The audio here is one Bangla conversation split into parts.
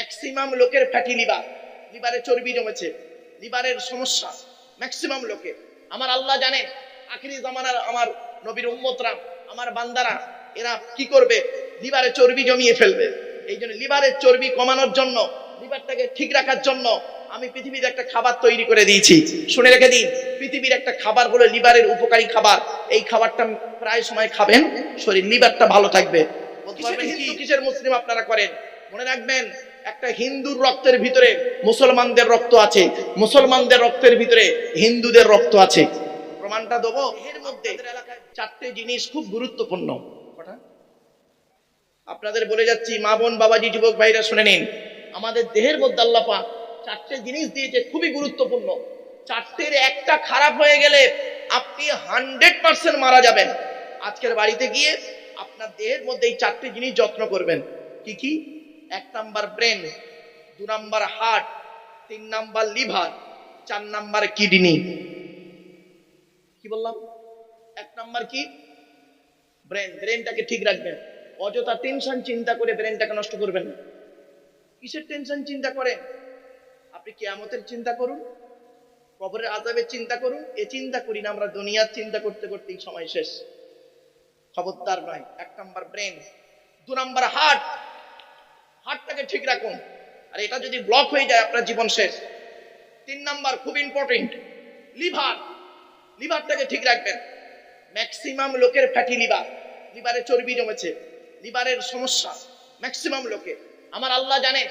ম্যাক্সিমাম লোকের ফ্যাটি লিভার লিভারে চর্বি জমেছে লিভারের সমস্যা ম্যাক্সিমাম লোকে। আমার আল্লাহ জানে আখিরি জামানার আমার নবীর উম্মতরা আমার বান্দারা এরা কি করবে? লিভারে চর্বি জমিয়ে ফেলবে। এই জন্য লিভারের চর্বি কমানোর জন্য লিভারটাকে ঠিক রাখার জন্য আমি পৃথিবীর একটা খাবার তৈরি করে দিয়েছি। শুনে রেখে দিন পৃথিবীর একটা খাবার হলো লিভারের উপকারী খাবার। এই খাবারটা প্রায় সময় খাবেন শরীর লিভারটা ভালো থাকবে। কিসের মুসলিম আপনারা করেন? মনে রাখবেন, একটা হিন্দুর রক্তের ভিতরে মুসলমানদের রক্ত আছে। মুসলমানদের রক্তের ভিতরে হিন্দুদের রক্ত আছে। প্রমাণটা দেবো, এর মধ্যে চারটে জিনিস খুব গুরুত্বপূর্ণ? আপনাদের বলে যাচ্ছি, মা বোন, বাবাজি, যুবক ভাইরা শুনে নিন। আমাদের দেহের মধ্যে আল্লাহ পাক চারটে জিনিস দিয়েছে, খুবই গুরুত্বপূর্ণ। চারটের একটা খারাপ হয়ে গেলে আপনি হান্ড্রেড পার্সেন্ট মারা যাবেন। আজকের বাড়িতে গিয়ে আপনার দেহের মধ্যে এই চারটে জিনিস যত্ন করবেন। কি কি? এক নাম্বার ব্রেন দু নাম্বার হার্ট তিন নাম্বার লিভার চার নাম্বার কিডনি কি বললাম? এক নাম্বার কি? ব্রেন ব্রেনটাকে ঠিক রাখবেন। অযথা টেনশন চিন্তা করে ব্রেনটাকে নষ্ট করবেন না। কিসের টেনশন চিন্তা করেন আপনি কেয়ামতের চিন্তা করুন, কবরের আজাবের চিন্তা করুন, এ চিন্তা করি না, আমরা দুনিয়ার চিন্তা করতে করতেই সময় শেষ। খবরদার নয়, এক নাম্বার ব্রেন দু নাম্বার হার্ট হার্টটাকে ঠিক রাখুন। আর এটা যদি ব্লক হয়ে যায়, আপনার জীবন শেষ। তিন নাম্বার, খুব ইম্পর্টেন্ট লিভার লিভারটাকে ঠিক রাখবেন। ম্যাক্সিমাম লোকের ফ্যাটি লিভার লিভারে চর্বি জমেছে। লিভারের সমস্যা ম্যাক্সিমাম লোকে। আমার আল্লাহ জানে,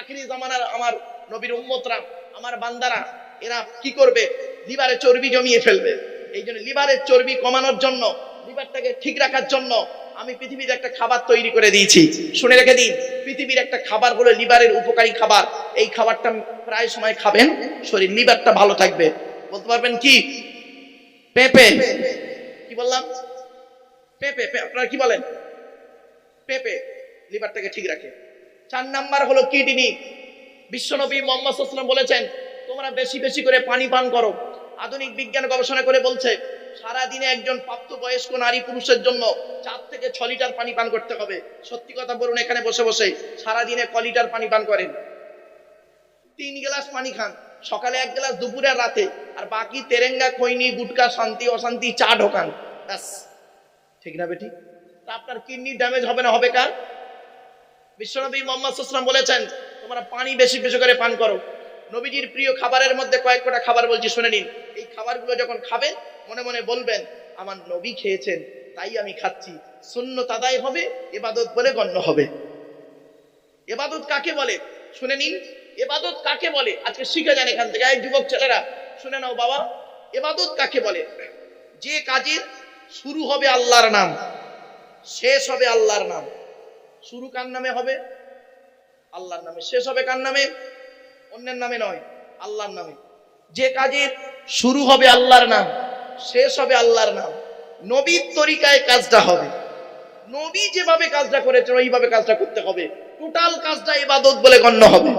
আখিরি জামানার আমার নবীর উম্মতরা, আমার বান্দারা, এরা কি করবে? লিভারে চর্বি জমিয়ে ফেলবে। এই জন্য লিভারের চর্বি কমানোর জন্য, লিভারটাকে ঠিক রাখার জন্য আমি পৃথিবীতে একটা খাবার তৈরি করে দিয়েছি। শুনে রেখে দিন। পৃথিবীর একটা খাবার হলো লিভারের উপকারী খাবার। এই খাবারটা প্রায় সময় খাবেন, শরীর, লিভারটা ভালো থাকবে। বলতে পারবেন কি? পেঁপে। কি বললাম? পেঁপে আপনারা কি বলেন? পেঁপে লিভারটাকে ঠিক রাখে। চার নাম্বার হলো কিডনি। বিশ্বনবী মোহাম্মদ বলেছেন, তোমরা বেশি বেশি করে পানি পান করো। আধুনিক বিজ্ঞান গবেষণা করে বলছে সারা দিনে একজন প্রাপ্তবয়স্ক নারী পুরুষের জন্য চার থেকে ছ লিটার পানি পান করতে হবে। সত্যি কথা বলুন এখানে বসে বসে। সারা দিনে ক লিটার পানি পান করেন? তিন গ্লাস পানি খান। সকালে এক গ্লাস, দুপুরে রাতে। আর বাকি তেরেঙ্গা, খৈনি, গুটকা, শান্তি, অশান্তি, চা ঢোকান। ব্যাস। ঠিক না বেটি? আপনার কিডনি ড্যামেজ হবে না, হবে কার? বিশ্বনবী মোহাম্মদ সাল্লাম বলেছেন, তোমরা পানি বেশি বেশি করে পান করো। নবীজির প্রিয় খাবারের মধ্যে কয়েক কটা খাবার বলছি, শুনে নিন। এই খাবারগুলো যখন খাবেন মনে মনে বলবেন, আমার নবী খেয়েছেন, তাই আমি খাচ্ছি। শূন্য তাদাই হবে, এবাদত বলে গণ্য হবে। এবাদত কাকে বলে? শুনে নিন। এবাদত কাকে বলে? আজকে শিখে যান এখান থেকে। এই যুবক ছেলেরা, শুনে নাও বাবা। এবাদত কাকে বলে? যে কাজের শুরু হবে আল্লাহর নাম, শেষ হবে আল্লাহর নাম। শুরু কার নামে হবে? আল্লাহর নামে। শেষ হবে কার নামে? অন্যের নামে নয়, আল্লাহর নামে। যে কাজের শুরু হবে আল্লাহর নাম শেষ হবে আল্লাহর নাম। নবীর তরিকায় কাজটা হবে। নবী যেভাবে কাজটা করেছেন, ওইভাবে কাজটা করতে হবে। টোটাল কাজটা ইবাদত বলে গণ্য হবে।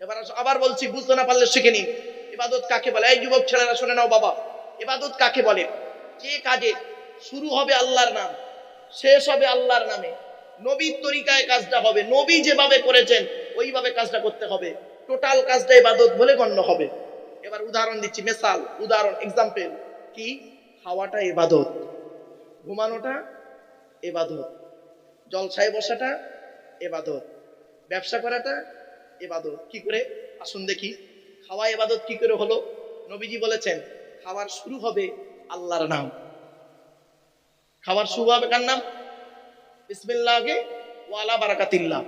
এবার আবার বলছি, বুঝতে না পারলে শিখে নিন। ইবাদত কাকে বলে? এই যুবক ছেলেরা, শুনে নাও বাবা। ইবাদত কাকে বলে? যে কাজে শুরু হবে আল্লাহর নাম, শেষ হবে আল্লাহর নামে। নবীর তরিকায় কাজটা হবে। নবী যেভাবে করেছেন, ওইভাবে কাজটা করতে হবে। টোটাল কাজটা ইবাদত বলে গণ্য হবে। এবার উদাহরণ দিচ্ছি, মেসাল, উদাহরণ এক্সাম্পল কি? খাওয়াটা এবাদত, ঘুমানোটা এবাদত, জলসায় বসাটা এবাদত, ব্যবসা করাটা এবাদত, কি করে? আসুন দেখি, খাওয়া এবাদত কি করে হলো? নবীজি বলেছেন খাবার শুরু হবে আল্লাহর নাম। খাবার শুরু হবে কার নাম? ইসমিল্লাহ আগে ওয়ালা বারাকাতিল্লাহ।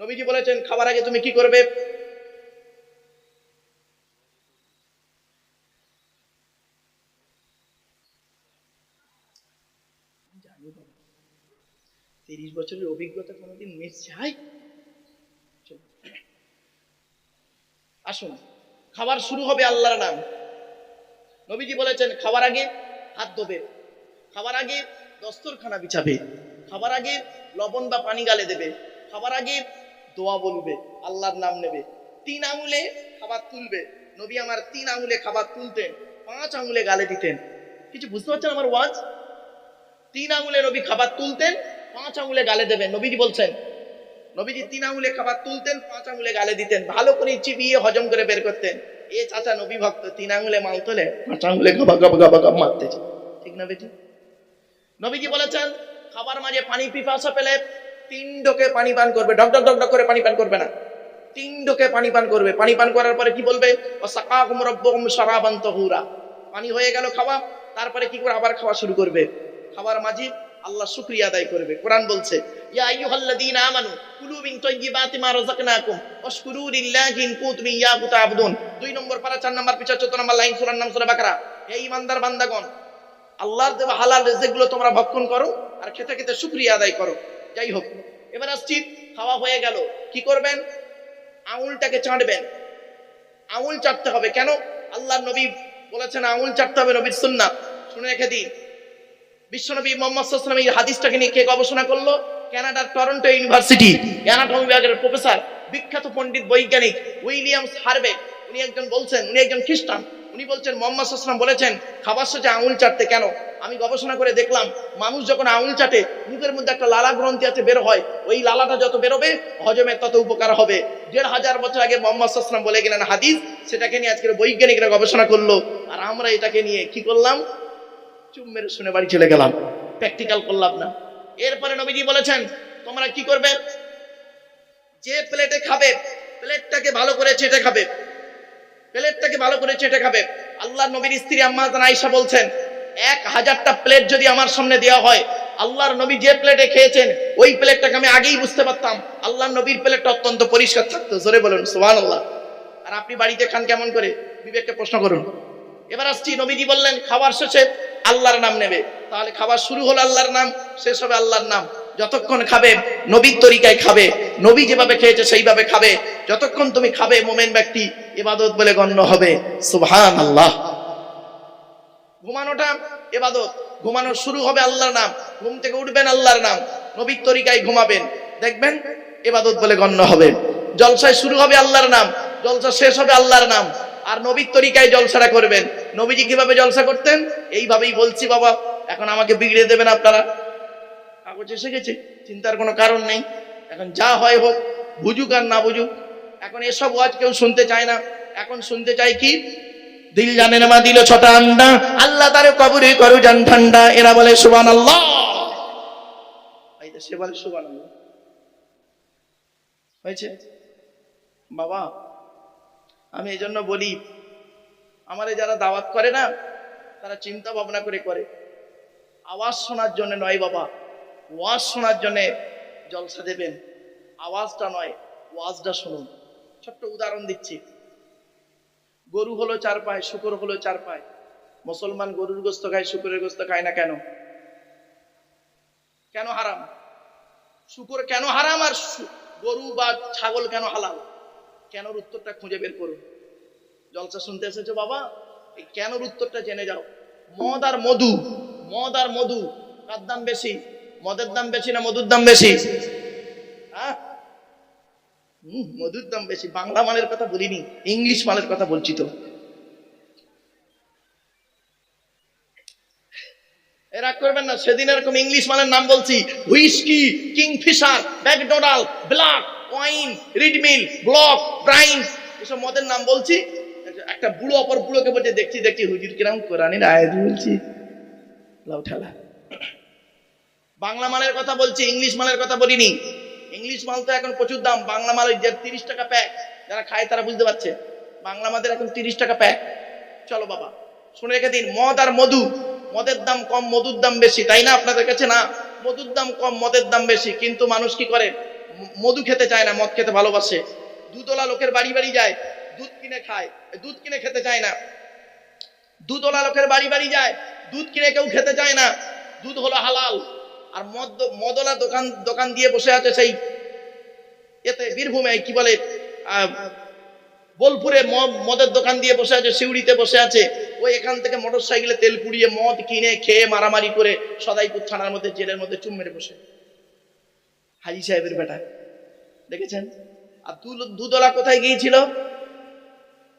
নবীজি বলেছেন খাবার আগে তুমি কি করবে? তিরিশ বছরের অভিজ্ঞতা কোনোদিন মিস যায়? আসুন, খাবার শুরু হবে আল্লাহর নাম। নবীজি বলেছেন, খাবার আগে হাত ধোবে। খাবার আগে দস্তরখানা বিছাবে। খাবার আগে লবণ বা পানি গালে দেবে। খাবার আগে দোয়া বলবে, আল্লাহর নাম নেবে। তিন আঙুলে খাবার তুলবে। নবী আমার তিন আঙুলে খাবার তুলতেন, পাঁচ আঙুলে গালে দিতেন। কিছু বুঝতে পারছেন আমার ওয়াজ? তিন আঙুলে নবী খাবার তুলতেন, পাঁচ আঙুলে গালে দেবেন। নবীজি বলছেন, নবীজি তিন আঙুলে খাবার তুলতেন, পাঁচ আঙুলে গালে দিতেন। ভালো করে চিবিয়ে হজম করে বের করতেন। এ চাচা নবী ভক্ত, তিন আঙুলে মাল তোলে, পাঁচ আঙুলে গাবা গাবা গাবা গাব মারতেছে ঠিক না বেটি? নবীজি বলেছেন, খাবার মাঝে পানি পিপাসা পেলে তিন ডোকে পানি পান করবে। ডক ডক ডক ডক করে পানি পান করবে না। তিন ডোকে পানি পান করবে। পানি পান করার পরে কি বলবে? ও ওয়াসাকাকুম রাব্বুকুম শারাবান তাহুরা। পানি হয়ে গেল খাওয়া, তারপরে কি করে আবার খাওয়া শুরু করবে? খাবার মাঝে আল্লাহ শুক্রিয়া আদায় করবে। কোরআন বলছে, ইয়া আইয়ুহাল্লাযীনা আমানু, কুলু মিন তাইয়্যিবাতি মা রাযাকনাকুম, ওয়াশকুরু লিল্লাহি ইন কুনতুম ইয়্যাহু তা'বুদুন দুই নম্বর পারা, চার নম্বর পিছা 14 নম্বর লাইন, সূরার নাম, সূরা বাকারা। হে ঈমানদার বান্দাগণ, আল্লাহর দেওয়া হালাল রিজিকগুলো তোমরা ভক্ষণ করো আর খেতে খেতে শুকরিয়া আদায় করো। যাই হোক, এবার আসছি, খাওয়া হয়ে গেল। কি করবেন? আঙুলটাকে চাটবেন আঙুল চাটতে হবে। কেন? আল্লাহর নবী বলেছেন, আঙুল চাটতে হবে নবীর সুন্নাত। শুনে রেখে দিন। বিশ্বনবী মোহাম্মদ এই হাদিসটাকে নিয়ে কে গবেষণা করল? কানাডার টরন্টো ইউনিভার্সিটি অ্যানাটমি বিভাগের প্রফেসর, বিখ্যাত পণ্ডিত বৈজ্ঞানিক উইলিয়ামস হার্বে উনি একজন বলছেন, উনি একজন খ্রিস্টান, উনি বলছেন, মোহাম্মদ সাল্লাম বলেছেন, খাবার সাথে আঙুল চাটতে কেন? আমি গবেষণা করে দেখলাম, মানুষ যখন আঙুল চাটে, মুখের মধ্যে একটা লালা গ্রন্থি আছে বের হয়, ওই লালাটা যত বেরোবে, হজমের তত উপকার হবে। দেড় হাজার বছর আগে মোহাম্মদ সাল্লাম বলে গেলেন হাদিস, সেটাকে নিয়ে আজকের বৈজ্ঞানিকরা গবেষণা করল। আর আমরা এটাকে নিয়ে কি করলাম? চুপ মেরে শুনে বাড়ি চলে গেলাম। প্র্যাকটিক্যাল করলাম না। এরপরে নবীজি বলেছেন, তোমরা কি করবে? যে প্লেটে খাবে প্লেটটাকে ভালো করে চেটে খাবে। প্লেটটাকে ভালো করে চেটে খাবে। আল্লাহ নবীর স্ত্রী আম্মা আয়েশা বলছেন, এক হাজারটা প্লেট যদি আমার সামনে দেওয়া হয়, আল্লাহর নবী যে প্লেটে খেয়েছেন, ওই প্লেটটাকে আমি আগেই বুঝতে পারতাম। আল্লাহর নবীর প্লেটটা অত্যন্ত পরিষ্কার থাকতো, জোরে বলুন সুবহান আল্লাহ আর আপনি বাড়িতে খান কেমন করে? বিবেককে প্রশ্ন করুন। এবার আসছি, নবীজি বললেন খাবার শেষে আল্লাহর নাম নেবে। তাহলে খাবার শুরু হলো আল্লাহর নাম, শেষ হবে আল্লাহর নাম। যতক্ষণ খাবে, নবীর তরিকায় খাবে, নবী যেভাবে খেয়েছে সেইভাবে খাবে। যতক্ষণ তুমি খাবে, মোমেন ব্যক্তি, ইবাদত বলে গণ্য হবে। সুবহান আল্লাহ ঘুমানোটা এবাদত ঘুমানো শুরু হবে আল্লাহর নাম। ঘুম থেকে উঠবেন আল্লাহর নাম। নবীর তরিকায় ঘুমাবেন। দেখবেন এবাদত বলে গণ্য হবে। জলসায় শুরু হবে আল্লাহর নাম। জলসা শেষ হবে আল্লাহর নাম। আর নবীর তরিকায় জলসাটা করবেন। নবীজি কীভাবে জলসা করতেন? এইভাবেই বলছি বাবা, এখন আমাকে বিগড়ে দেবেন আপনারা। কাগজ এসে গেছে, চিন্তার কোনো কারণ নেই। এখন যা হয় হোক, বুঝুক আর না বুঝুক, এখন এসব ওয়াজ কেউ শুনতে চায় না। এখন শুনতে চায় কি? দিল জানে না মা, দিল ছটা আন্ডা। আল্লাহ তারে কবরে করু জান ঠান্ডা। এরা বলে সুবান আল্লাহ সে বলে সুবান আল্লাহ হয়েছে? বাবা, আমি এই জন্য বলি আমারে যারা দাওয়াত করে না, তারা চিন্তা ভাবনা করে করে। আওয়াজ শোনার জন্য নয় বাবা, ওয়াজ শোনার জন্য জলসা দেবেন। আওয়াজটা নয়, ওয়াজটা শুনুন। ছোট্ট উদাহরণ দিচ্ছি। গরু হলো চার পায়, শুকর হলো চার পায়। মুসলমান গরুর গোস্ত খায়, শুকুরের গোস্ত খায় না কেন? কেন হারাম? শুকুর কেন হারাম আর গরু বা ছাগল কেন হালাল? কেন উত্তরটা খুঁজে বের করুন। জলসা শুনতে এসেছ বাবা? এই কেন উত্তরটা জেনে যাও। মদ আর মধু, মদ আর মধু, কার দাম বেশি? মদের দাম বেশি না মধুর দাম বেশি? হ্যাঁ? মধুর দাম বেশি। বাংলা মালের কথা বলিনি, ইংলিশ মালের কথা বলছি তো। এ রাগ করবেন না, সেদিন এরকম ইংলিশ মালের নাম বলছি। Whisky, Kingfisher McDonald black, wine, রিডমিল, ব্লক, ব্রাইন, এসব মদের নাম বলছি। একটা বুড়ো অপর বুড়োকে বলছে, দেখছি দেখছি, হুজুর কিরাম কোরআনের আয়াত বলছি। লাউ ঠেলা। বাংলা মালের কথা বলছি, ইংলিশ মালের কথা বলিনি। ইংলিশ মাল তো এখন প্রচুর দাম। বাংলা মাল ওই যে তিরিশ টাকা প্যাক যারা খায় তারা বুঝতে পারছে। বাংলা মাদের এখন তিরিশ টাকা প্যাক চলো বাবা, শুনে রেখে দিন, মদ আর মধু, মদের দাম কম, মধুর দাম বেশি, তাই না আপনাদের কাছে না? মধুর দাম কম, মদের দাম বেশি, কিন্তু মানুষ কি করে? মধু খেতে চায় না, মদ খেতে ভালোবাসে। দুতলা লোকের বাড়ি বাড়ি যায়। দুধ কিনে খায়। দুধ কিনে খেতে চায় না। দুধওয়ালা লোকের বাড়ি বাড়ি যায়। দুধ কিনে কেউ খেতে চায় না। দুধ হলো হালাল। আর মদ মদলা দোকান দোকান দিয়ে বসে আছে সেই এতে বীরভূমে, কি বলে বোলপুরে মদ- মদের দোকান দিয়ে বসে আছে, সিউড়িতে বসে আছে। ওই এখান থেকে মোটর সাইকেলে তেল পুড়িয়ে মদ কিনে খেয়ে মারামারি করে সদাইপুর থানার মধ্যে, জেলের মধ্যে চুম মেরে বসে। হাজি সাহেবের বেটা। দেখেছেন? আর দুদলা কোথায় গিয়েছিল?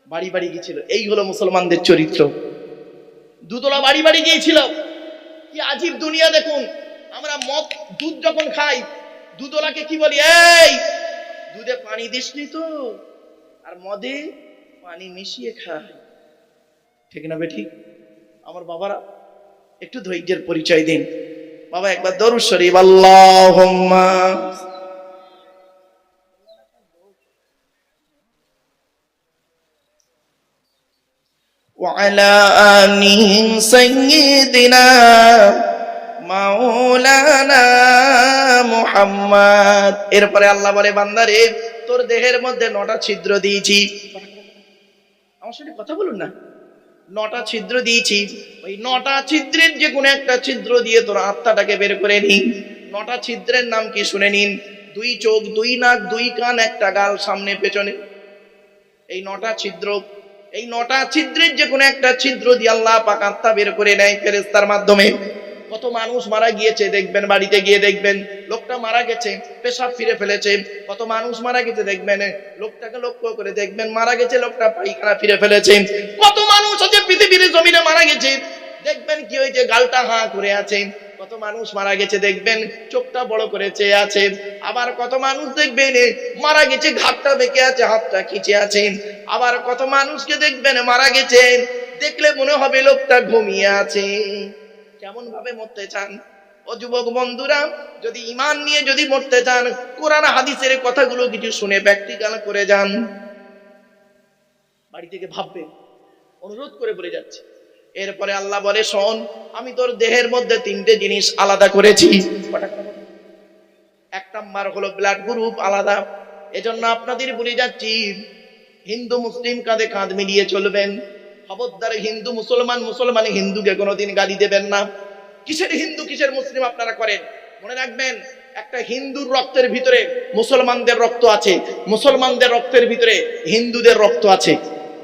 বাড়ি বাড়ি গিয়েছিল। এই হলো মুসলমানদের চরিত্র। দুতলা বাড়ি বাড়ি গিয়েছিল। কি আজীব দুনিয়া দেখুন। আমরা মদ, দুধ যখন খাই, দুতলাকে কি বলি? এই, দুধে পানি দিসনি তো। আর মদে পানি মিশিয়ে খায় ঠিক না বেঠিক আমার বাবারা, একটু ধৈর্যের পরিচয় দিন। বাবা, একবার দরুদ শরীফ, আল্লাহুম্মা وعلى آل سيدنا মাওলানা মুহাম্মদ এরপরে আল্লাহ বলে বান্দারে তোর দেহের মধ্যে নটা ছিদ্র দিয়েছি আমার সাথে কথা বলুন না নটা ছিদ্র দিয়েছি ওই নটা ছিদ্রের যে কোনো একটা ছিদ্র দিয়ে তোর আত্মাটাকে বের করে নিন নটা ছিদ্রের নাম কি শুনে নিন দুই চোখ দুই নাক দুই কান একটা গাল সামনে পেছনে এই নটা ছিদ্র এই নটা ছিদ্রের যে কোনো একটা ছিদ্র দিয়ে আল্লাহ পাক আত্মা বের করে নেয় ফেরেস্তার মাধ্যমে। কত মানুষ মারা গিয়েছে, দেখবেন বাড়িতে গিয়ে দেখবেন। লোকটা মারা গেছে, পেশাব ফিরে ফেলেছে। কত মানুষ মারা গেছে, দেখবেন। লোকটাকে লক্ষ্য করে দেখবেন মারা গেছে, লোকটা পায়খানা ফিরে ফেলেছে। কত মানুষ আছে পৃথিবীর জমিনে মারা গেছে, দেখবেন কি হয়েছে, গালটা হাঁ করে আছে। কত মানুষ মারা গেছে দেখবেন, চোখটা বড় করে চেয়ে আছে। আবার কত মানুষ দেখবেন মারা গেছে ঘাটটা বেঁকে আছে, হাতটা খিচে আছে। আবার কত মানুষকে দেখবেন, মারা গেছে, দেখলে মনে হবে লোকটা ঘুমিয়ে আছে। কেমন ভাবে মরতে চান? ও যুবক বন্ধুরা, যদি ইমান নিয়ে যদি মরতে চান, কোরআন, হাদিসের কথাগুলো কিছু শুনে প্র্যাকটিক্যাল করে যান। বাড়ি থেকে ভাববেন, অনুরোধ করে বলে যাচ্ছে। এরপরে আল্লাহ বলে, শোন, আমি তোর দেহের মধ্যে তিনটে জিনিস আলাদা করেছি? এক নাম্বার হলো ব্লাড গ্রুপ আলাদা। এজন্য আপনাদের বলে যাচ্ছি, হিন্দু, মুসলিম কাঁধে কাঁধ মিলিয়ে চলবেন। খবরদার হিন্দু, মুসলমান মুসলমান হিন্দুকে কোনোদিন গালি দেবেন না। কিসের হিন্দু, কিসের মুসলিম আপনারা করেন? মনে রাখবেন, একটা হিন্দুর রক্তের ভিতরে মুসলমানদের রক্ত আছে। মুসলমানদের রক্তের ভিতরে হিন্দুদের রক্ত আছে।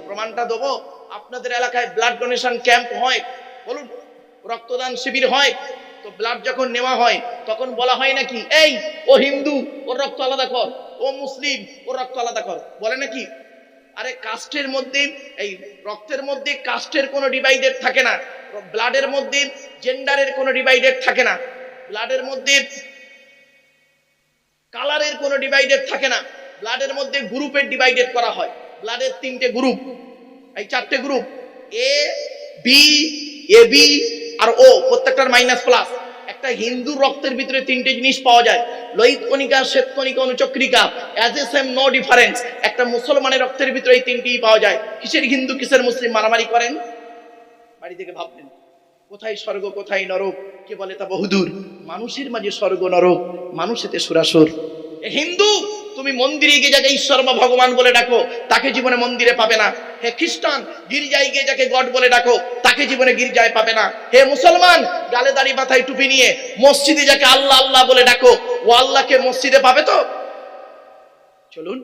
প্রমাণটা দেবো? আপনাদের এলাকায় ব্লাড ডোনেশন ক্যাম্প হয়, বলুন, রক্তদান শিবির হয়, তো ব্লাড যখন নেওয়া হয়, তখন বলা হয় নাকি, এই, ও হিন্দু, ওর রক্ত আলাদা কর, ও মুসলিম, ওর রক্ত আলাদা কর। বলে নাকি, আরে কাস্টের মধ্যে, এই রক্তের মধ্যে কাস্টের কোনো ডিভাইডেড থাকে না, ব্লাডের মধ্যে জেন্ডারের কোনো ডিভাইডেড থাকে না, ব্লাডের মধ্যে কালারের কোনো ডিভাইডেড থাকে না, ব্লাডের মধ্যে গ্রুপের ডিভাইডেড করা হয়, ব্লাডের তিনটে গ্রুপ। এই চারটে group A B A B R O প্রত্যেকটার মাইনাস প্লাস একটা হিন্দু রক্তের ভিতরে তিনটে জিনিস পাওয়া যায়। লোহিত কণিকা, শ্বেত কণিকা, অনুচক্রিকা। As a same no difference একটা মুসলমানের রক্তের ভিতরে এই তিনটেই পাওয়া যায়। কিসের হিন্দু, কিসের মুসলিম মারামারি করেন? বাড়ি থেকে ভাববেন কোথায় স্বর্গ, কোথায় নরক? কে বলে তা বহুদূর। মানুষের মাঝে স্বর্গ, নরক। মানুষেতে সুরাসুর। এ হিন্দু তুমি মন্দিরে গিয়ে যাকে ঈশ্বর বা ভগবান বলে ডাকো, তাকে জীবনে মন্দিরে পাবে না। হে খ্রিস্টান, গির্জায় গিয়ে যাকে গড বলে ডাকো, তাকে জীবনে গির্জায় পাবে না। হে মুসলমান গালে দাড়ি মাথায় টুপি নিয়ে মসজিদে যাকে আল্লাহ আল্লাহ বলে ডাকো, ও আল্লাহকে মসজিদে পাবে তো? চলুন,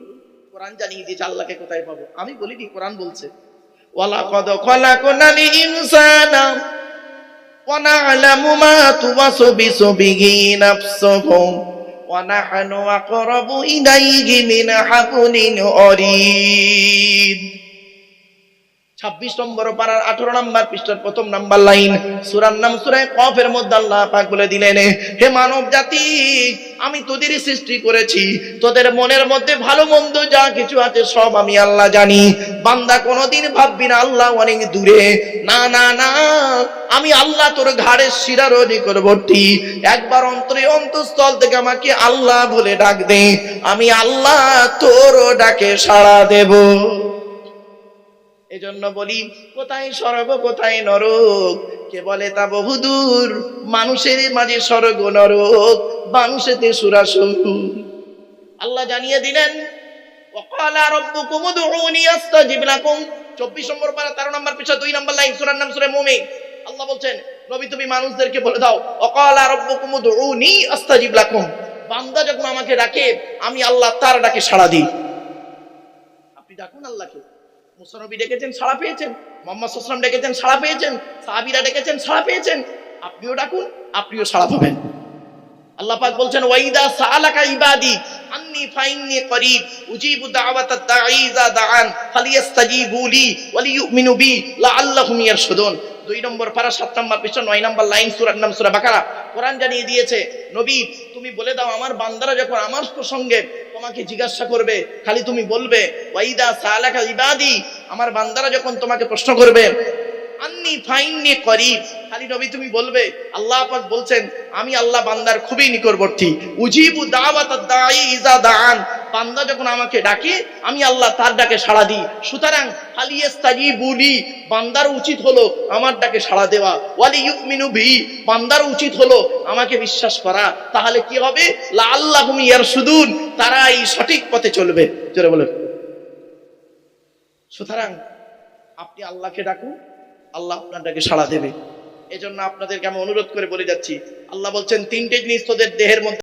কোরআন জানিয়ে দিয়েছে, আল্লাহকে কোথায় পাবো? আমি বলিনি, কোরআন বলছে। ওয়ালাকাদ খলাকনাল ইনসানা ওয়া না'লামু মা তুওয়াসবিসু বিহি নাফসুহু ওয়া নাহনু أقرب إليه من حبل ওয়ারিদ 26 নম্বর পাড়ার আঠারো নম্বর পৃষ্ঠার প্রথম নাম্বার লাইন। সূরার নাম সূরা কফের মধ্যে আল্লাহ পাক বলে দিলেন, হে মানব জাতি, আমি তোদের সৃষ্টি করেছি। তোদের মনের মধ্যে ভালো মন্দ যা কিছু আছে সব আমি আল্লাহ জানি। বান্দা কোনোদিন ভাববি না আল্লাহ অনেক দূরে। না না না, আমি আল্লাহ তোর ঘাড়ের শিরার নিকটবর্তী। একবার অন্তরে অন্তঃস্থল থেকে আমাকে আল্লাহ বলে ডাক দে। আমি আল্লাহ তোর ডাকে সাড়া দেব। এজন্য বলি, কোথায় স্বর্গ, কোথায় নরক? কে বলে তা বহুদূর? মানুষের মাঝে স্বর্গ, নরক। মানুষেতে সুরাসুর। আল্লাহ জানিয়ে দিলেন, ওয়াকালা রাব্বুকুম উদউনি আস্তাজিব লাকুম। 24 নম্বর পারা 13 নম্বর পিছা 2 নম্বর লাইন, সূরার নাম সূরা মুমিন। আল্লাহ বলছেন, নবী তুমি মানুষদেরকে বলে দাও, ওয়াকালা রাব্বুকুম উদউনি আস্তাজিব লাকুম। বান্দা যখন আমাকে ডাকে, আমি আল্লাহ তার ডাকে সাড়া দিই। আপনি ডাকুন আল্লাহকে। মুসানবী ডেকেছেন, সাড়া পেয়েছেন। মোহাম্মদ সাল্লাম ডেকেছেন, সাড়া পেয়েছেন। সাহাবিরা ডেকেছেন, সাড়া পেয়েছেন। আপনিও ডাকুন, আপনিও সাড়া পাবেন। আল্লাহ বলছেন ওয়াইদা সালাকা ইবাদি, আন্নি ফাইন্নি করিব, উজিবু দাওয়াতাত দাঈ ইযা দাআন, ফালিয়াস্তাজিবু লি ওয়ালিউমিনু বি, লাআল্লাহুম ইয়ারশুদুন। দুই নম্বর পারা, সাত নম্বর পৃষ্ঠা, নয় নম্বর লাইন, সুরার নাম, সুরা বাকারা। কোরআন জানিয়ে দিয়েছে, নবী, তুমি বলে দাও, আমার বান্দারা যখন আমার প্রসঙ্গে তোমাকে জিজ্ঞাসা করবে, খালি তুমি বলবে, ওয়াইদা সালাকা ইবাদি, আমার বান্দারা যখন তোমাকে প্রশ্ন করবে, আন্নি ফাইননি করিব, খালি নবী তুমি বলবে, আল্লাহ পাক বলছেন, আমি আল্লাহ বান্দার খুবই নিকটবর্তী। উজিবু দাওয়াত দাই ইজা দান বান্দা যখন আমাকে ডাকে, আমি আল্লাহ তার ডাকে সাড়া দিই। সুতরাং ফালিয়াস্তাজিবুলি বান্দার উচিত হলো আমার ডাকে সাড়া দেওয়া। ওয়ালি ইউমিনু বি বান্দার উচিত হলো আমাকে বিশ্বাস করা। তাহলে কি হবে? লা আল্লাহুম ইয়ারশুদুন তারা এই সঠিক পথে চলবে। জোরে বলে সুতরাং, আপনি আল্লাহকে ডাকুন, আল্লাহ আপনার ডাকে সাড়া দেবে। এজন্য আপনাদেরকে আমি অনুরোধ করে বলে যাচ্ছি। আল্লাহ বলছেন, তিনটে জিনিস তোদের দেহের মধ্যে